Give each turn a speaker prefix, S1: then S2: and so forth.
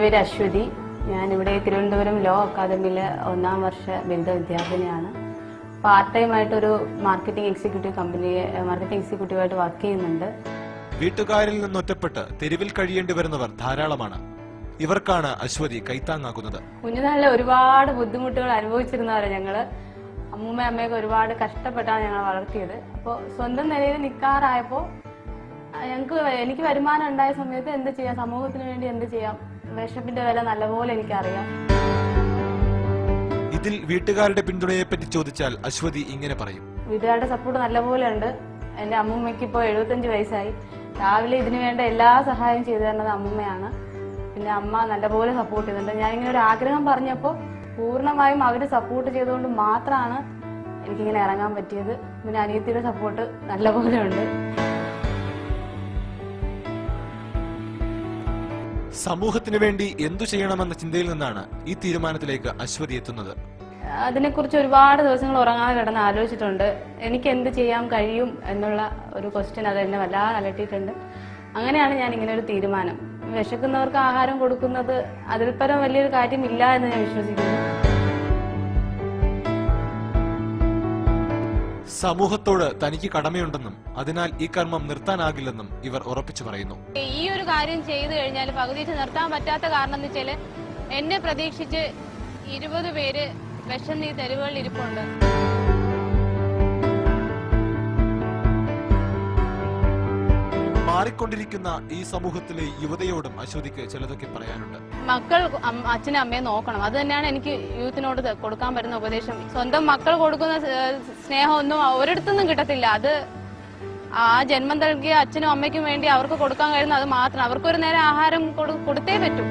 S1: പേര് അശ്വതി. ഞാൻ ഇവിടെ തിരുവനന്തപുരം ലോ അക്കാദമിയിലെ ഒന്നാം വർഷ ബിരുദ വിദ്യാർത്ഥിനിയാണ്. പാർട്ട് ടൈം ആയിട്ട് ഒരു മാർക്കറ്റിംഗ് എക്സിക്യൂട്ടീവ് കമ്പനി മാർക്കറ്റിംഗ് എക്സിക്യൂട്ടീവായിട്ട് വർക്ക് ചെയ്യുന്നുണ്ട്.
S2: വീട്ടുകാരിൽ നിന്നൊറ്റപ്പെട്ട് തെരുവിൽ കഴിയേണ്ടി വരുന്നവർ ധാരാളമാണ്. ഇവർക്കാണ് അശ്വതി കൈത്താങ്ങാകുന്നത്
S1: കുഞ്ഞുനാളിലെ ഒരുപാട് ബുദ്ധിമുട്ടുകൾ അനുഭവിച്ചിരുന്നവരാണ് ഞങ്ങൾ. അമ്മൂമ്മ അമ്മയൊക്കെ ഒരുപാട് കഷ്ടപ്പെട്ടാണ് ഞങ്ങൾ വളർത്തിയത്. അപ്പോൾ സ്വന്തം നിലയിൽ നിൽക്കാറായപ്പോൾ ഞങ്ങൾക്ക് എനിക്ക് വരുമാനം ഉണ്ടായ സമയത്ത് എന്ത് ചെയ്യാം? സമൂഹത്തിന് വേണ്ടി എന്ത് ചെയ്യാം? വിശപ്പിന്റെ വില നല്ലപോലെ എനിക്കറിയാം.
S2: ഇതിൽ വീട്ടുകാരുടെ പിന്തുണയെ പറ്റി ചോദിച്ചാൽ അശ്വതി ഇങ്ങനെ പറയും.
S1: വീട്ടുകാരുടെ സപ്പോർട്ട് നല്ലപോലെ ഉണ്ട് എന്റെ അമ്മൂമ്മയ്ക്ക് ഇപ്പോ എഴുപത്തഞ്ച് വയസ്സായി. രാവിലെ ഇതിനു വേണ്ട എല്ലാ സഹായം ചെയ്തു തരുന്നത് അമ്മൂമ്മയാണ്. പിന്നെ അമ്മ നല്ലപോലെ സപ്പോർട്ട് ചെയ്യുന്നുണ്ട് ഇങ്ങനെ ഒരു ആഗ്രഹം പറഞ്ഞപ്പോൾ പൂർണമായും അവർ സപ്പോർട്ട് ചെയ്തുകൊണ്ട് മാത്രമാണ് എനിക്കിങ്ങനെ ഇറങ്ങാൻ പറ്റിയത്. പിന്നെ അനിയത്തിയുടെ സപ്പോർട്ട് നല്ലപോലെ ഉണ്ട്
S2: സമൂഹത്തിനു വേണ്ടി എന്തു ചെയ്യണമെന്ന ചിന്തയിൽ നിന്നാണ് ഈ തീരുമാനത്തിലേക്ക് അശ്വതി എത്തുന്നത്.
S1: അതിനെക്കുറിച്ച് ഒരുപാട് ദിവസങ്ങൾ ഉറങ്ങാതെ കിടന്ന് ആലോചിച്ചിട്ടുണ്ട്. എനിക്ക് എന്ത് ചെയ്യാൻ കഴിയും എന്നുള്ള ഒരു ക്വസ്റ്റ്യൻ അത് എന്നെ വല്ലാതെ അലട്ടിയിട്ടുണ്ട്. അങ്ങനെയാണ് ഞാൻ ഇങ്ങനെ ഒരു തീരുമാനം. വിശക്കുന്നവർക്ക് ആഹാരം കൊടുക്കുന്നത് അതിൽ വലിയൊരു കാര്യമില്ല എന്ന് ഞാൻ വിശ്വസിക്കുന്നു.
S2: സമൂഹത്തോട് തനിക്ക് കടമയുണ്ടെന്നും അതിനാൽ ഈ കർമ്മം നിർത്താനാകില്ലെന്നും ഇവർ ഉറപ്പിച്ചു പറയുന്നു.
S3: ഈ ഒരു കാര്യം ചെയ്തു കഴിഞ്ഞാൽ പകുതിച്ച് നിർത്താൻ പറ്റാത്ത കാരണം എന്ന് വെച്ചാൽ എന്നെ പ്രതീക്ഷിച്ച് ഇരുപത് പേര് വിഷം നീ തെരുവുകളിൽ ഇരിപ്പുണ്ട്.
S2: മാറിക്കൊണ്ടിരിക്കുന്ന ഈ സമൂഹത്തിലെ യുവതയോടും അശ്വതിക്ക് ചിലതൊക്കെ പറയാനുണ്ട്.
S3: മക്കൾ അച്ഛനും അമ്മയെ നോക്കണം. അത് തന്നെയാണ് എനിക്ക് യൂത്തിനോട് കൊടുക്കാൻ പറ്റുന്ന ഉപദേശം. സ്വന്തം മക്കൾ കൊടുക്കുന്ന സ്നേഹമൊന്നും ഒരിടത്തുനിന്നും കിട്ടത്തില്ല. അത് ആ ജന്മം നൽകിയ അച്ഛനും അമ്മയ്ക്കും വേണ്ടി അവർക്ക് കൊടുക്കാൻ കഴിയുന്ന അത് മാത്രം. അവർക്കൊരു നേരം ആഹാരം കൊടു- കൊടുത്തേ പറ്റൂ.